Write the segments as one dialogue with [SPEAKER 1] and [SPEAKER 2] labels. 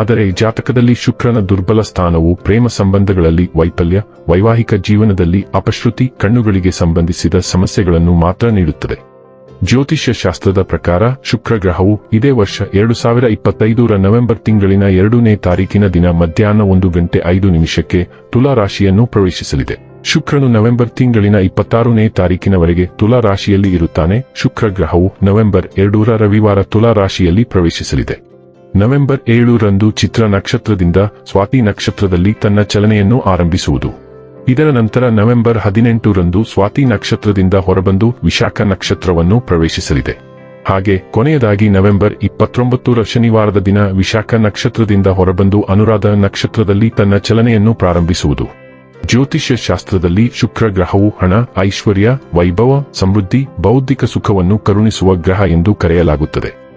[SPEAKER 1] ಆದರೆ ಜಾತಕದಲ್ಲಿ ಶುಕ್ರನ ದುರ್ಬಲ ಸ್ಥಾನವು ಪ್ರೇಮ ಸಂಬಂಧಗಳಲ್ಲಿ ವೈಫಲ್ಯ, ವೈವಾಹಿಕ ಜೀವನದಲ್ಲಿ ಅಪಶ್ರುತಿ, ಕಣ್ಣುಗಳಿಗೆ ಸಂಬಂಧಿಸಿದ ಸಮಸ್ಯೆಗಳನ್ನು ಮಾತ್ರ ನೀಡುತ್ತದೆ. ಜ್ಯೋತಿಷ್ಯ ಶಾಸ್ತ್ರದ ಪ್ರಕಾರ ಶುಕ್ರ ಗ್ರಹವು ಇದೇ ವರ್ಷ ಎರಡು ಸಾವಿರ ಇಪ್ಪತ್ತೈದರ ನವೆಂಬರ್ ತಿಂಗಳಿನ ಎರಡನೇ ತಾರೀಕಿನ ದಿನ ಮಧ್ಯಾಹ್ನ ಒಂದು ಗಂಟೆ ಐದು ನಿಮಿಷಕ್ಕೆ ತುಲಾ ರಾಶಿಯನ್ನು ಪ್ರವೇಶಿಸಲಿದೆ. ಶುಕ್ರನು ನವೆಂಬರ್ ತಿಂಗಳಿನ ಇಪ್ಪತ್ತಾರನೇ ತಾರೀಕಿನವರೆಗೆ ತುಲಾ ರಾಶಿಯಲ್ಲಿ ಇರುತ್ತಾನೆ. ಶುಕ್ರ ಗ್ರಹವು ನವೆಂಬರ್ ಎರಡೂರ ರವಿವಾರ ತುಲಾ ರಾಶಿಯಲ್ಲಿ ಪ್ರವೇಶಿಸಲಿದೆ. ನವೆಂಬರ್ ಏಳರಂದು ಚಿತ್ರ ನಕ್ಷತ್ರದಿಂದ ಸ್ವಾತಿ ನಕ್ಷತ್ರದಲ್ಲಿ ತನ್ನ ಚಲನೆಯನ್ನು ಆರಂಭಿಸುವುದು. ಇದರ ನಂತರ ನವೆಂಬರ್ ಹದಿನೆಂಟರಂದು ಸ್ವಾತಿ ನಕ್ಷತ್ರದಿಂದ ಹೊರಬಂದು ವಿಶಾಖ ನಕ್ಷತ್ರವನ್ನು ಪ್ರವೇಶಿಸಲಿದೆ. ಹಾಗೆ ಕೊನೆಯದಾಗಿ ನವೆಂಬರ್ ಇಪ್ಪತ್ತೊಂಬತ್ತರ ಶನಿವಾರದ ದಿನ ವಿಶಾಖ ನಕ್ಷತ್ರದಿಂದ ಹೊರಬಂದು ಅನುರಾಧ ನಕ್ಷತ್ರದಲ್ಲಿ ತನ್ನ ಚಲನೆಯನ್ನು ಪ್ರಾರಂಭಿಸುವುದು. ಜ್ಯೋತಿಷ್ಯ ಶಾಸ್ತ್ರದಲ್ಲಿ ಶುಕ್ರ ಗ್ರಹವು ಹಣ, ಐಶ್ವರ್ಯ, ವೈಭವ, ಸಮೃದ್ಧಿ, ಬೌದ್ಧಿಕ ಸುಖವನ್ನು ಕರುಣಿಸುವ ಗ್ರಹ ಎಂದು ಕರೆಯಲಾಗುತ್ತದೆ.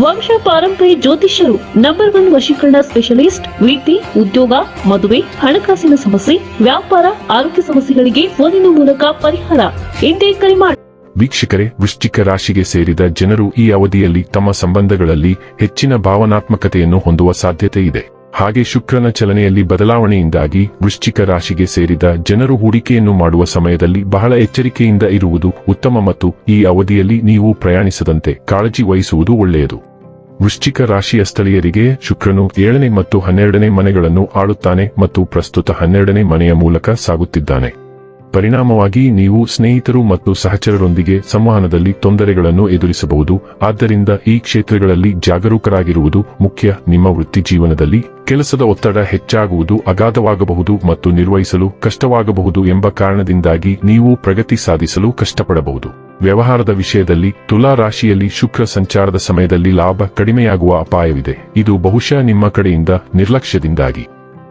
[SPEAKER 2] ವಂಶ ಪಾರಂಪರ್ಯ ಜ್ಯೋತಿಷ್ಯರು ನಂಬರ್ ಒನ್ ವಶೀಕರಣ ಸ್ಪೆಷಲಿಸ್ಟ್ ವೀತಿ ಉದ್ಯೋಗ, ಮದುವೆ, ಹಣಕಾಸಿನ ಸಮಸ್ಯೆ, ವ್ಯಾಪಾರ, ಆರೋಗ್ಯ ಸಮಸ್ಯೆಗಳಿಗೆ ಫೋನಿನ ಮೂಲಕ ಪರಿಹಾರ. ಎಂದೇ ಕರೆ ಮಾಡಿ
[SPEAKER 1] ವೀಕ್ಷಕರೇ, ವೃಶ್ಚಿಕ ರಾಶಿಗೆ ಸೇರಿದ ಜನರು ಈ ಅವಧಿಯಲ್ಲಿ ತಮ್ಮ ಸಂಬಂಧಗಳಲ್ಲಿ ಹೆಚ್ಚಿನ ಭಾವನಾತ್ಮಕತೆಯನ್ನು ಹೊಂದುವ ಸಾಧ್ಯತೆ ಇದೆ. ಹಾಗೆ ಶುಕ್ರನ ಚಲನೆಯಲ್ಲಿ ಬದಲಾವಣೆಯಿಂದಾಗಿ ವೃಶ್ಚಿಕ ರಾಶಿಗೆ ಸೇರಿದ ಜನರು ಹೂಡಿಕೆಯನ್ನು ಮಾಡುವ ಸಮಯದಲ್ಲಿ ಬಹಳ ಎಚ್ಚರಿಕೆಯಿಂದ ಇರುವುದು ಉತ್ತಮ ಮತ್ತು ಈ ಅವಧಿಯಲ್ಲಿ ನೀವು ಪ್ರಯಾಣಿಸದಂತೆ ಕಾಳಜಿ ವಹಿಸುವುದು ಒಳ್ಳೆಯದು. ವೃಶ್ಚಿಕ ರಾಶಿಯ ಸ್ಥಳೀಯರಿಗೆ ಶುಕ್ರನು ಏಳನೇ ಮತ್ತು ಹನ್ನೆರಡನೇ ಮನೆಗಳನ್ನು ಆಳುತ್ತಾನೆ ಮತ್ತು ಪ್ರಸ್ತುತ ಹನ್ನೆರಡನೇ ಮನೆಯ ಮೂಲಕ ಸಾಗುತ್ತಿದ್ದಾನೆ. ಪರಿಣಾಮವಾಗಿ ನೀವು ಸ್ನೇಹಿತರು ಮತ್ತು ಸಹಚರರೊಂದಿಗೆ ಸಂವಹನದಲ್ಲಿ ತೊಂದರೆಗಳನ್ನು ಎದುರಿಸಬಹುದು. ಆದ್ದರಿಂದ ಈ ಕ್ಷೇತ್ರಗಳಲ್ಲಿ ಜಾಗರೂಕರಾಗಿರುವುದು ಮುಖ್ಯ. ನಿಮ್ಮ ವೃತ್ತಿ ಜೀವನದಲ್ಲಿ ಕೆಲಸದ ಒತ್ತಡ ಹೆಚ್ಚಾಗುವುದು ಅಗಾಧವಾಗಬಹುದು ಮತ್ತು ನಿರ್ವಹಿಸಲು ಕಷ್ಟವಾಗಬಹುದು ಎಂಬ ಕಾರಣದಿಂದಾಗಿ ನೀವು ಪ್ರಗತಿ ಸಾಧಿಸಲು ಕಷ್ಟಪಡಬಹುದು. ವ್ಯವಹಾರದ ವಿಷಯದಲ್ಲಿ ತುಲಾ ರಾಶಿಯಲ್ಲಿ ಶುಕ್ರ ಸಂಚಾರದ ಸಮಯದಲ್ಲಿ ಲಾಭ ಕಡಿಮೆಯಾಗುವ ಅಪಾಯವಿದೆ. ಇದು ಬಹುಶಃ ನಿಮ್ಮ ಕಡೆಯಿಂದ ನಿರ್ಲಕ್ಷ್ಯದಿಂದಾಗಿ.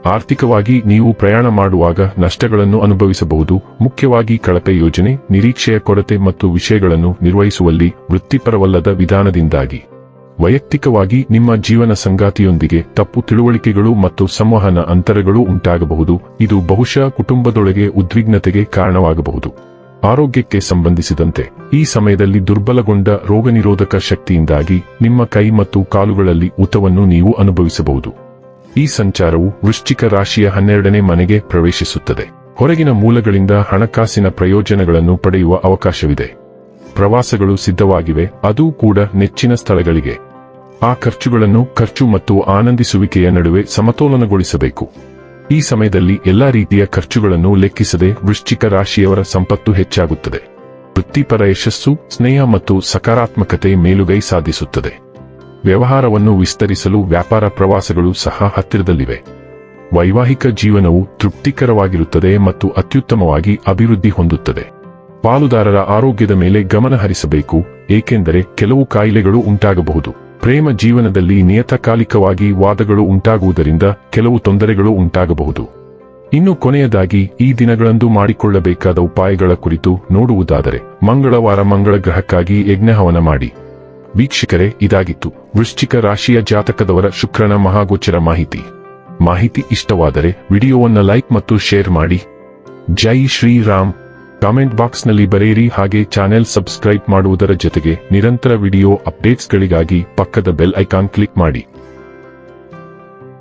[SPEAKER 1] ಆರ್ಥಿಕವಾಗಿ ನೀವು ಪ್ರಯಾಣ ಮಾಡುವಾಗ ನಷ್ಟಗಳನ್ನು ಅನುಭವಿಸಬಹುದು. ಮುಖ್ಯವಾಗಿ ಕಳಪೆ ಯೋಜನೆ, ನಿರೀಕ್ಷೆಯ ಕೊರತೆ ಮತ್ತು ವಿಷಯಗಳನ್ನು ನಿರ್ವಹಿಸುವಲ್ಲಿ ವೃತ್ತಿಪರವಲ್ಲದ ವಿಧಾನದಿಂದಾಗಿ. ವೈಯಕ್ತಿಕವಾಗಿ ನಿಮ್ಮ ಜೀವನ ಸಂಗಾತಿಯೊಂದಿಗೆ ತಪ್ಪು ತಿಳುವಳಿಕೆಗಳು ಮತ್ತು ಸಂವಹನ ಅಂತರಗಳು ಉಂಟಾಗಬಹುದು. ಇದು ಬಹುಶಃ ಕುಟುಂಬದೊಳಗೆ ಉದ್ವಿಗ್ನತೆಗೆ ಕಾರಣವಾಗಬಹುದು. ಆರೋಗ್ಯಕ್ಕೆ ಸಂಬಂಧಿಸಿದಂತೆ ಈ ಸಮಯದಲ್ಲಿ ದುರ್ಬಲಗೊಂಡ ರೋಗನಿರೋಧಕ ಶಕ್ತಿಯಿಂದಾಗಿ ನಿಮ್ಮ ಕೈ ಮತ್ತು ಕಾಲುಗಳಲ್ಲಿ ಊತವನ್ನು ನೀವು ಅನುಭವಿಸಬಹುದು. ಈ ಸಂಚಾರವು ವೃಶ್ಚಿಕ ರಾಶಿಯ ಹನ್ನೆರಡನೇ ಮನೆಗೆ ಪ್ರವೇಶಿಸುತ್ತದೆ. ಹೊರಗಿನ ಮೂಲಗಳಿಂದ ಹಣಕಾಸಿನ ಪ್ರಯೋಜನಗಳನ್ನು ಪಡೆಯುವ ಅವಕಾಶವಿದೆ. ಪ್ರವಾಸಗಳು ಸಿದ್ಧವಾಗಿವೆ, ಅದೂ ಕೂಡ ನೆಚ್ಚಿನ ಸ್ಥಳಗಳಿಗೆ. ಆ ಖರ್ಚುಗಳನ್ನು ಖರ್ಚು ಮತ್ತು ಆನಂದಿಸುವಿಕೆಯ ನಡುವೆ ಸಮತೋಲನಗೊಳಿಸಬೇಕು. ಈ ಸಮಯದಲ್ಲಿ ಎಲ್ಲಾ ರೀತಿಯ ಖರ್ಚುಗಳನ್ನು ಲೆಕ್ಕಿಸದೆ ವೃಶ್ಚಿಕ ರಾಶಿಯವರ ಸಂಪತ್ತು ಹೆಚ್ಚಾಗುತ್ತದೆ. ವೃತ್ತಿಪರ ಯಶಸ್ಸು, ಸ್ನೇಹ ಮತ್ತು ಸಕಾರಾತ್ಮಕತೆ ಮೇಲುಗೈ ಸಾಧಿಸುತ್ತದೆ. ವ್ಯವಹಾರವನ್ನು ವಿಸ್ತರಿಸಲು ವ್ಯಾಪಾರ ಪ್ರವಾಸಗಳು ಸಹ ಹತ್ತಿರದಲ್ಲಿವೆ. ವೈವಾಹಿಕ ಜೀವನವು ತೃಪ್ತಿಕರವಾಗಿರುತ್ತದೆ ಮತ್ತು ಅತ್ಯುತ್ತಮವಾಗಿ ಅಭಿವೃದ್ಧಿ ಹೊಂದುತ್ತದೆ. ಪಾಲುದಾರರ ಆರೋಗ್ಯದ ಮೇಲೆ ಗಮನ ಹರಿಸಬೇಕು, ಏಕೆಂದರೆ ಕೆಲವು ಕಾಯಿಲೆಗಳು ಉಂಟಾಗಬಹುದು. ಪ್ರೇಮ ಜೀವನದಲ್ಲಿ ನಿಯತಕಾಲಿಕವಾಗಿ ವಾದಗಳು ಉಂಟಾಗುವುದರಿಂದ ಕೆಲವು ತೊಂದರೆಗಳು ಉಂಟಾಗಬಹುದು. ಇನ್ನು ಕೊನೆಯದಾಗಿ, ಈ ದಿನಗಳಂದು ಮಾಡಿಕೊಳ್ಳಬೇಕಾದ ಉಪಾಯಗಳ ಕುರಿತು ನೋಡುವುದಾದರೆ, ಮಂಗಳವಾರ ಮಂಗಳ ಗ್ರಹಕ್ಕಾಗಿ ಯಜ್ಞಹವನ ಮಾಡಿ. ವೀಕ್ಷಕರೇ, ಇದಾಗಿತ್ತು. ವೃಶ್ಚಿಕ ರಾಶಿಯ ಜಾತಕದವರ ಶುಕ್ರನ ಮಹಾಗೋಚರ ಮಾಹಿತಿ. ಮಾಹಿತಿ ಇಷ್ಟವಾದರೆ ವಿಡಿಯೋವನ್ನು ಲೈಕ್ ಮತ್ತು ಶೇರ್ ಮಾಡಿ. ಜೈ ಶ್ರೀರಾಮ್. ಕಾಮೆಂಟ್ ಬಾಕ್ಸ್ನಲ್ಲಿ ಬರೆಯಿರಿ. ಹಾಗೆ ಚಾನೆಲ್ ಸಬ್ಸ್ಕ್ರೈಬ್ ಮಾಡುವುದರ ಜೊತೆಗೆ ನಿರಂತರ ವಿಡಿಯೋ ಅಪ್ಡೇಟ್ಸ್ಗಳಿಗಾಗಿ ಪಕ್ಕದ ಬೆಲ್ ಐಕಾನ್ ಕ್ಲಿಕ್ ಮಾಡಿ.